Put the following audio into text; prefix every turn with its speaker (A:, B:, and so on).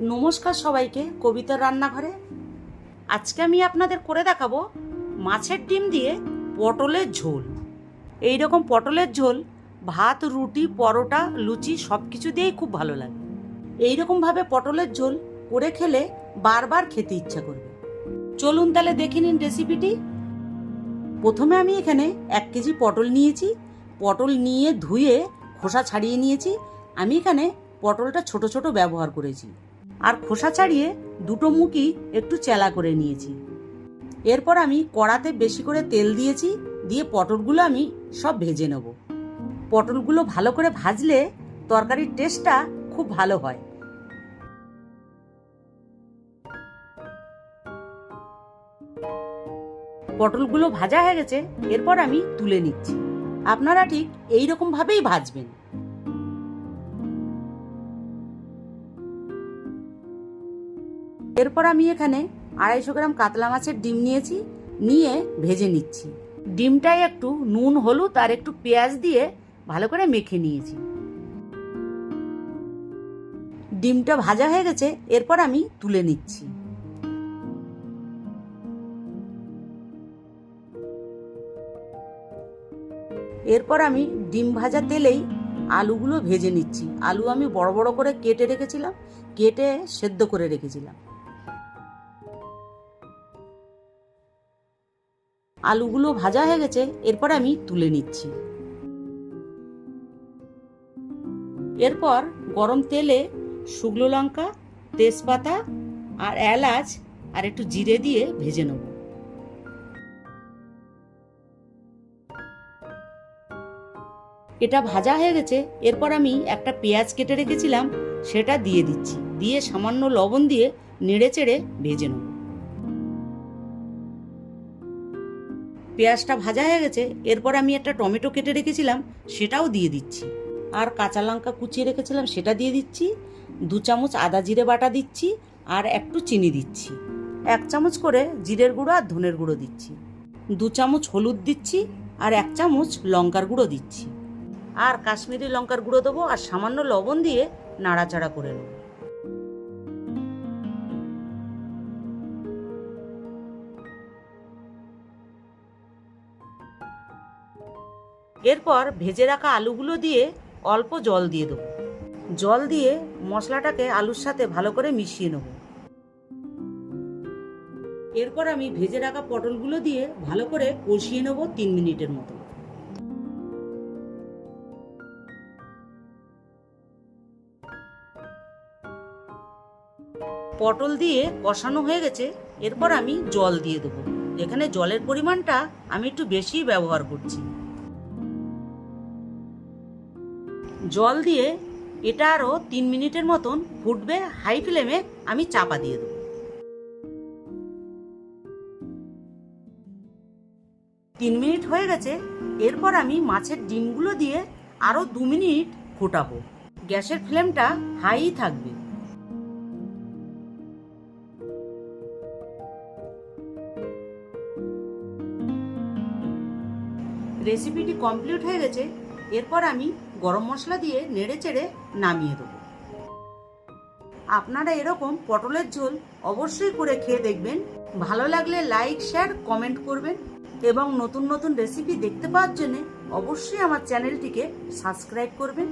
A: নমস্কার সবাইকে কবিতার রান্নাঘরে। আজকে আমি আপনাদের করে দেখাবো মাছের ডিম দিয়ে পটলের ঝোল। এই রকম পটলের ঝোল, ভাত, রুটি, পরোটা, লুচি সব কিছু দিয়েই খুব ভালো লাগে। এই রকমভাবে পটলের ঝোল করে খেলে বারবার খেতে ইচ্ছা করবে। চলুন তাহলে দেখে নিন রেসিপিটি। প্রথমে আমি এখানে এক কেজি পটল নিয়েছি। পটল নিয়ে ধুয়ে খোসা ছাড়িয়ে নিয়েছি। আমি এখানে পটলটা ছোট ছোট ব্যবহার করেছি। আর খোসা ছাড়িয়ে দুটো মুখই একটু চেলা করে নিয়েছি। এরপর আমি কড়াতে বেশি করে তেল দিয়েছি, দিয়ে পটলগুলো আমি সব ভেজে নেব। পটলগুলো ভালো করে ভাজলে তরকারির টেস্টটা খুব ভালো হয়। পটলগুলো ভাজা হয়ে গেছে, এরপর আমি তুলে নিচ্ছি। আপনারা ঠিক এই রকম ভাবেই ভাজবেন। এরপর আমি এখানে আড়াইশো গ্রাম কাতলা মাছের ডিম নিয়েছি, নিয়ে ভেজে নিচ্ছি। ডিমটায় একটু নুন, হলুদ আর একটু পেঁয়াজ দিয়ে ভালো করে মেখে নিয়েছি। ডিমটা ভাজা হয়ে গেছে, এরপর আমি তুলে নিচ্ছি। এরপর আমি ডিম ভাজা তেলেই আলুগুলো ভেজে নিচ্ছি। আলু আমি বড় বড় করে কেটে রেখেছিলাম, কেটে সেদ্ধ করে রেখেছিলাম। আলুগুলো ভাজা হয়ে গেছে, এরপর আমি তুলে নিচ্ছি। এরপর গরম তেলে শুকনো লঙ্কা, তেজপাতা আর এলাচ আর একটু জিরে দিয়ে ভেজে নেব। এটা ভাজা হয়ে গেছে, এরপর আমি একটা পেঁয়াজ কেটে রেখেছিলাম, সেটা দিয়ে দিচ্ছি। দিয়ে সামান্য লবণ দিয়ে নেড়ে চেড়ে ভেজে নেব। পেঁয়াজটা ভাজা হয়ে গেছে, এরপর আমি একটা টমেটো কেটে রেখেছিলাম, সেটাও দিয়ে দিচ্ছি। আর কাঁচা লঙ্কা কুচিয়ে রেখেছিলাম, সেটা দিয়ে দিচ্ছি, দু চামচ আদা জিরে বাটা দিচ্ছি, আর একটু চিনি দিচ্ছি। এক চামচ করে জিরের গুঁড়ো আর ধনের গুঁড়ো দিচ্ছি। দু চামচ হলুদ দিচ্ছি, আর এক চামচ লঙ্কার গুঁড়ো দিচ্ছি। আর কাশ্মীরি লঙ্কার গুঁড়ো দেবো, আর সামান্য লবণ দিয়ে নাড়াচাড়া করে নেব। এরপর ভেজে রাখা আলুগুলো দিয়ে অল্প জল দিয়ে দেবো। জল দিয়ে মশলাটাকে আলুর সাথে ভালো করে মিশিয়ে নেব। এরপর আমি ভেজে রাখা পটলগুলো দিয়ে ভালো করে কষিয়ে নেব তিন মিনিটের মতো। পটল দিয়ে কষানো হয়ে গেছে, এরপর আমি জল দিয়ে দেবো। এখানে জলের পরিমাণটা আমি একটু বেশি ব্যবহার করছি। জল দিয়ে এটা আরও তিন মিনিটের মতন ফুটবে হাই ফ্লেমে আমি চাপা দিয়ে দেবো। তিন মিনিট হয়ে গেছে, এরপর আমি মাছের ডিমগুলো দিয়ে আরও দু মিনিট ফোটাবো। গ্যাসের ফ্লেমটা হাই থাকবে। রেসিপিটি কমপ্লিট হয়ে গেছে, এরপর আমি গরম মশলা দিয়ে নেড়ে চেড়ে নামিয়ে দেব। আপনারা এরকম পটলের ঝোল অবশ্যই করে খেয়ে দেখবেন। ভালো লাগলে লাইক, শেয়ার, কমেন্ট করবেন এবং নতুন নতুন রেসিপি দেখতে পাওয়ার জন্য অবশ্যই আমার চ্যানেলটিকে সাবস্ক্রাইব করবেন।